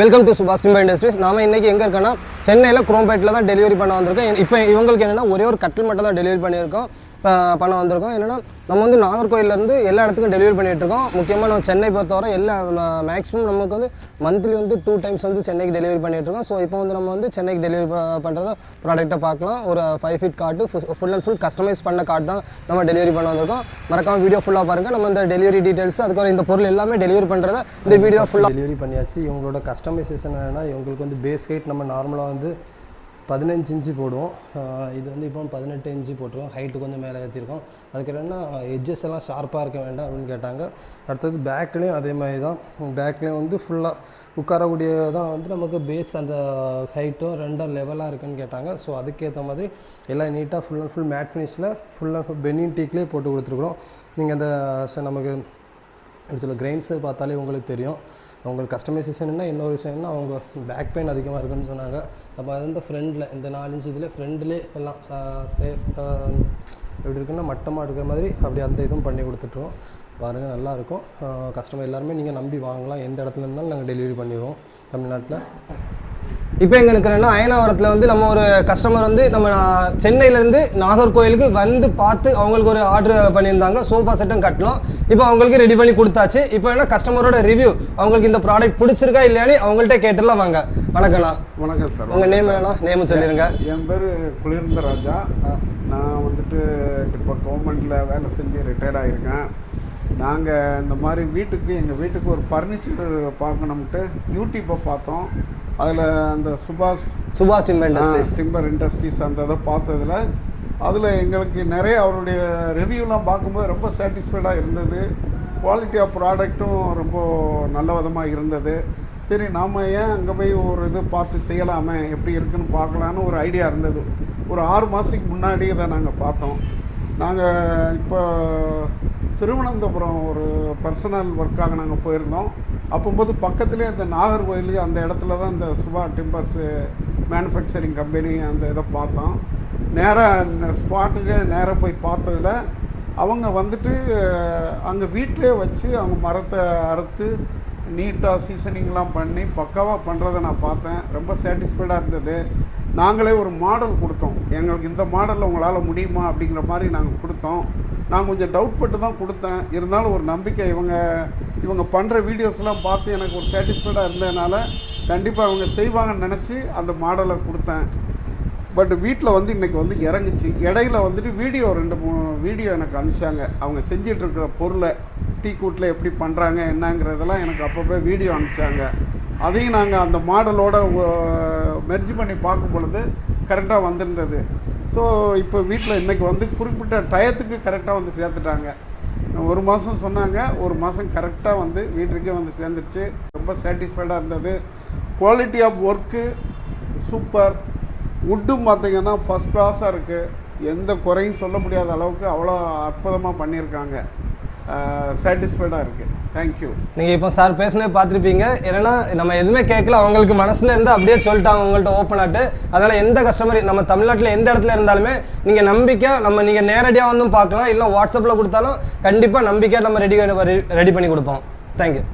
Welcome to சுபாஷ் கிம்பா industries நாம இன்னைக்கு எங்கே இருக்கோன்னா சென்னையில் குரோம்பேட்டில் தான் டெலிவரி பண்ண வந்திருக்கோம். இப்போ இவங்களுக்கு என்னென்னா ஒரே ஒரு கட்டில் மட்டும் தான் டெலிவரி பண்ணியிருக்கோம். பணம் வந்திருக்கோம். என்னென்னா நம்ம வந்து நாகர்கோயிலேருந்து எல்லா இடத்துக்கும் டெலிவரி பண்ணிகிட்ருக்கோம். இருக்கோம் முக்கியமாக நம்ம சென்னை பொறுத்தவரை எல்லா மேக்ஸிமம் நமக்கு வந்து மந்த்லி வந்து டூ டைம்ஸ் வந்து சென்னைக்கு டெலிவரி பண்ணிட்டு இருக்கோம் ஸோ இப்போ வந்து நம்ம வந்து சென்னைக்கு டெலிவரி பண்ணுறத ப்ராடக்ட்டை பார்க்கலாம். ஒரு ஃபைவ் ஃபீட் கார்டு ஃபுல் அண்ட் ஃபுல் கஸ்டமைஸ் பண்ண கார்டு தான் நம்ம டெலிவரி பண்ண வந்திருக்கோம். மறக்காம வீடியோ ஃபுல்லாக பாருங்கள் நம்ம இந்த டெலிவரி டீட்டெயில்ஸ் அதுக்கப்புறம் இந்த பொருள் எல்லாமே டெலிவரி பண்ணுறத இந்த வீடியோ ஃபுல்லாக டெலிவரி பண்ணியாச்சு. இவங்களோட கஸ்டமைசேஷன் என்னென்னா இவங்களுக்கு வந்து பேஸ் ஹைட் நம்ம நார்மலாக வந்து பதினஞ்சு இன்ச்சு போடுவோம். இது வந்து இப்போ பதினெட்டு இன்ச்சு போட்டுருவோம். ஹைட்டு கொஞ்சம் மேலே ஏற்றிருக்கோம் அதுக்கு என்னென்னா எட்ஜஸ் எல்லாம் ஷார்ப்பாக இருக்க வேண்டாம் அப்படின்னு கேட்டாங்க. அடுத்தது பேக்லேயும் அதே மாதிரி தான். பேக்லேயும் வந்து ஃபுல்லாக உட்காரக்கூடிய தான் வந்து நமக்கு பேஸ் அந்த ஹைட்டும் ரெண்டும் லெவலாக இருக்குன்னு கேட்டாங்க. ஸோ அதுக்கேற்ற மாதிரி எல்லாம் நீட்டாக ஃபுல் அண்ட் ஃபுல் மேட் ஃபினிஷில் ஃபுல் அண்ட் ஃபுல் பெனின் டீக்லேயே போட்டு கொடுத்துருக்குறோம். நீங்கள் அந்த ச- நமக்கு எப்படி சொல்ல கிரெயின்ஸை பார்த்தாலே உங்களுக்கு தெரியும். அவங்களுக்கு கஸ்டமைசேஷன்னா இன்னொரு விஷயம்னா அவங்க பேக் பெயின் அதிகமாக இருக்குன்னு சொன்னாங்க. அப்போ அது வந்து ஃப்ரெண்டில் இந்த நாலஞ்சு இதில் ஃப்ரெண்ட்லேயே எல்லாம் சேஃப் எப்படி இருக்குன்னா மட்டமாக இருக்கிற மாதிரி அப்படி அந்த இதுவும் பண்ணி கொடுத்துட்ருவோம் பாருங்கள் நல்லாயிருக்கும். கஸ்டமர் எல்லாருமே நீங்கள் நம்பி வாங்கலாம். எந்த இடத்துல இருந்தாலும் நாங்கள் டெலிவரி பண்ணிடுவோம் தமிழ்நாட்டில். இப்போ எங்கே இருக்கிறேன்னா அயனாவரத்தில் வந்து நம்ம ஒரு கஸ்டமர் வந்து நம்ம சென்னையிலேருந்து நாகர்கோயிலுக்கு வந்து பார்த்து அவங்களுக்கு ஒரு ஆர்டர் பண்ணியிருந்தாங்க. சோஃபா செட்டும் கட்டணும் இப்போ அவங்களுக்கு ரெடி பண்ணி கொடுத்தாச்சு. இப்போ என்ன கஸ்டமரோட ரிவ்யூ அவங்களுக்கு இந்த ப்ராடக்ட் பிடிச்சிருக்கா இல்லையான்னு அவங்கள்ட்ட கேட்டுலாம் வாங்க. வணக்கண்ணா வணக்கம் சார் உங்கள் நேம் என்னண்ணா? நேம் சொல்லிடுங்க என் பேர் குளிர்ந்த ராஜா. நான் வந்துட்டு இப்போ கவர்மெண்ட்டில் வேலை செஞ்சு ரிட்டையர்ட் ஆகியிருக்கேன் நாங்கள் இந்த மாதிரி வீட்டுக்கு எங்கள் வீட்டுக்கு ஒரு ஃபர்னிச்சர் பார்க்கணும்ட்டு யூடியூப்பை பார்த்தோம். அதில் அந்த சுபாஷ் சுபாஷ் டிம் இண்டஸ்ட்ரீஸ் டிம்பர் இண்டஸ்ட்ரீஸ் அந்த இதை பார்த்ததுல அதில் எங்களுக்கு நிறைய அவருடைய ரிவ்யூலாம் பார்க்கும்போது ரொம்ப சாட்டிஸ்ஃபைடாக இருந்தது. குவாலிட்டி ஆஃப் ப்ராடக்ட்டும் ரொம்ப நல்ல விதமாக இருந்தது. சரி நாம் ஏன் அங்கே போய் ஒரு இது பார்த்து செய்யலாமே? எப்படி இருக்குன்னு பார்க்கலான்னு ஒரு ஐடியா இருந்தது. ஒரு ஆறு மாதத்துக்கு முன்னாடி இதை நாங்கள் பார்த்தோம். நாங்கள் இப்போ திருவனந்தபுரம் ஒரு பர்சனல் ஒர்க்காக நாங்கள் போயிருந்தோம். அப்போம்போது பக்கத்துலேயே அந்த நாகர்கோயில் அந்த இடத்துல தான் இந்த சுபா டிம்பர்ஸு மேனுஃபேக்சரிங் கம்பெனி அந்த இதை பார்த்தோம். நேராக ஸ்பாட்டுக்கு நேராக போய் பார்த்ததுல அவங்க வந்துட்டு அங்கே வீட்டிலே வச்சு அவங்க மரத்தை அறுத்து நீட்டாக சீசனிங்லாம் பண்ணி பக்காவாக பண்ணுறதை நான் பார்த்தேன். ரொம்ப சாட்டிஸ்ஃபைடாக இருந்தது. நாங்களே ஒரு மாடல் கொடுத்தோம். எங்களுக்கு இந்த மாடலில் உங்களால் முடியுமா அப்படிங்கிற மாதிரி நாங்கள் கொடுத்தோம். நான் கொஞ்சம் டவுட் பட்டு தான் கொடுத்தேன். இருந்தாலும் ஒரு நம்பிக்கை இவங்க இவங்க பண்ணுற வீடியோஸ்லாம் பார்த்து எனக்கு ஒரு சாட்டிஸ்ஃபைடாக இருந்ததுனால கண்டிப்பாக இவங்க செய்வாங்கன்னு நினச்சி அந்த மாடலை கொடுத்தேன். பட் வீட்டில் வந்து இன்றைக்கி வந்து இறங்குச்சு. இடையில வந்துட்டு வீடியோ ரெண்டு மூணு வீடியோ எனக்கு அனுப்பிச்சாங்க. அவங்க செஞ்சிட்டு இருக்கிற பொருளை டீ கூட்டில் எப்படி பண்ணுறாங்க என்னங்கிறதெல்லாம் எனக்கு அப்பப்போ வீடியோ அனுப்பிச்சாங்க. அதையும் நாங்கள் அந்த மாடலோட மெர்ஜி பண்ணி பார்க்கும் பொழுது கரெக்டாக வந்திருந்தது. ஸோ இப்போ வீட்டில் இன்றைக்கி வந்து குறிப்பிட்ட டயத்துக்கு கரெக்டாக வந்து சேர்த்துட்டாங்க. ஒரு மாதம் சொன்னாங்க ஒரு மாதம் கரெக்டாக வந்து வீட்டுக்கே வந்து சேர்ந்துருச்சு. ரொம்ப சாட்டிஸ்ஃபைடாக இருந்தது. குவாலிட்டி ஆஃப் ஒர்க்கு சூப்பர் வுட்டும் பார்த்திங்கன்னா ஃபஸ்ட் கிளாஸாக இருக்குது எந்த குறையும் சொல்ல முடியாத அளவுக்கு அவ்வளோ அற்புதமாக பண்ணியிருக்காங்க. சாட்டிஸ்ஃபைடாக இருக்குது தேங்க்யூ நீங்கள் இப்போ சார் பேசினே பார்த்துருப்பீங்க. என்னன்னா நம்ம எதுவுமே கேட்கல. அவங்களுக்கு மனசில் இருந்து அப்படியே சொல்லிட்டாங்க உங்கள்கிட்ட ஓப்பன் ஆட்டு. அதனால் எந்த கஸ்டமர் நம்ம தமிழ்நாட்டில் எந்த இடத்துல இருந்தாலுமே நீங்கள் நம்பிக்கை நம்ம நீங்கள் நேரடியாக வந்தும் பார்க்கலாம். இல்லை வாட்ஸ்அப்பில் கொடுத்தாலும் கண்டிப்பாக நம்பிக்கையாக நம்ம ரெடி ரெடி பண்ணி கொடுப்போம். தேங்க்யூ